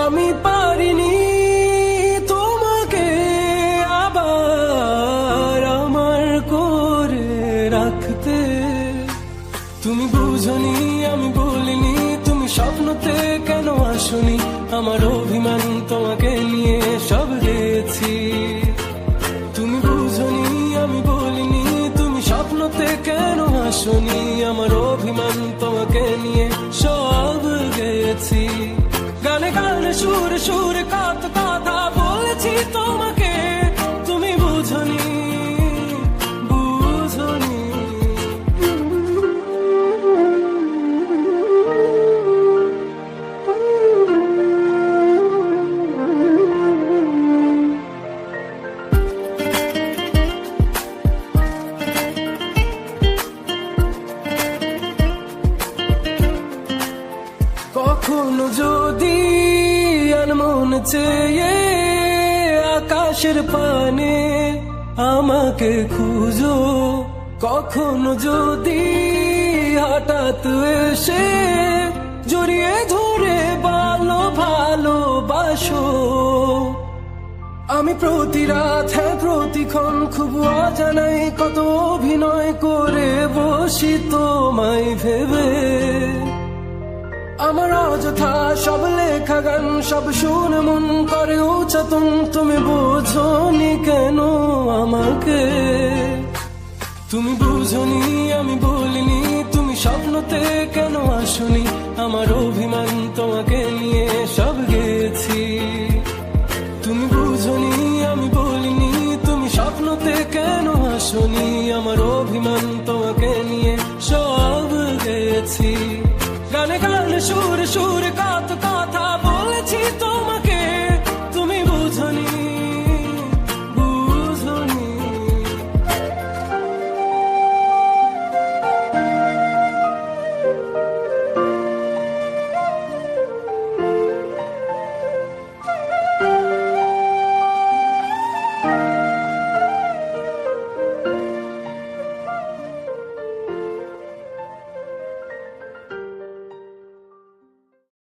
আমি পারিনি তোমাকে আবার আমার করে রাখতে। তুমি বুঝনি, আমি বলিনি, তুমি স্বপ্নতে কেন আসনি? আমার অভিমান তোমাকে নিয়ে সব গেছি তুমি বুঝনি, আমি বলিনি, তুমি স্বপ্নতে কেন আসনি? আমার অভিমান তোমাকে নিয়ে সুরে সুর কত কথা বলেছি তোমাকে। চেয়ে আকাশের পানে আমাকে খুঁজো। কখনো যদি হঠাৎ এসে জড়িয়ে ধরে ভালো ভালোবাসো আমি প্রতি রাত হ্যাঁ প্রতিক্ষণ খুব অজানাই কত অভিনয় করে বসি তোমায় ভেবে। আমার অযথা সব লেখা গান, সব শুন মন করে উচাতুম তুমি বুঝনি কেন আমাকে? তুমি বুঝনি, আমি বলিনি। তুমি স্বপ্নতে কেন আসনি? আমার অভিমান তোমাকে নিয়ে সব গেছি। তুমি বুঝনি, আমি বলিনি। তুমি স্বপ্নতে কেন আসনি? আমার অভিমান তোমাকে নিয়ে সব গেছি। সুর সুর কত কত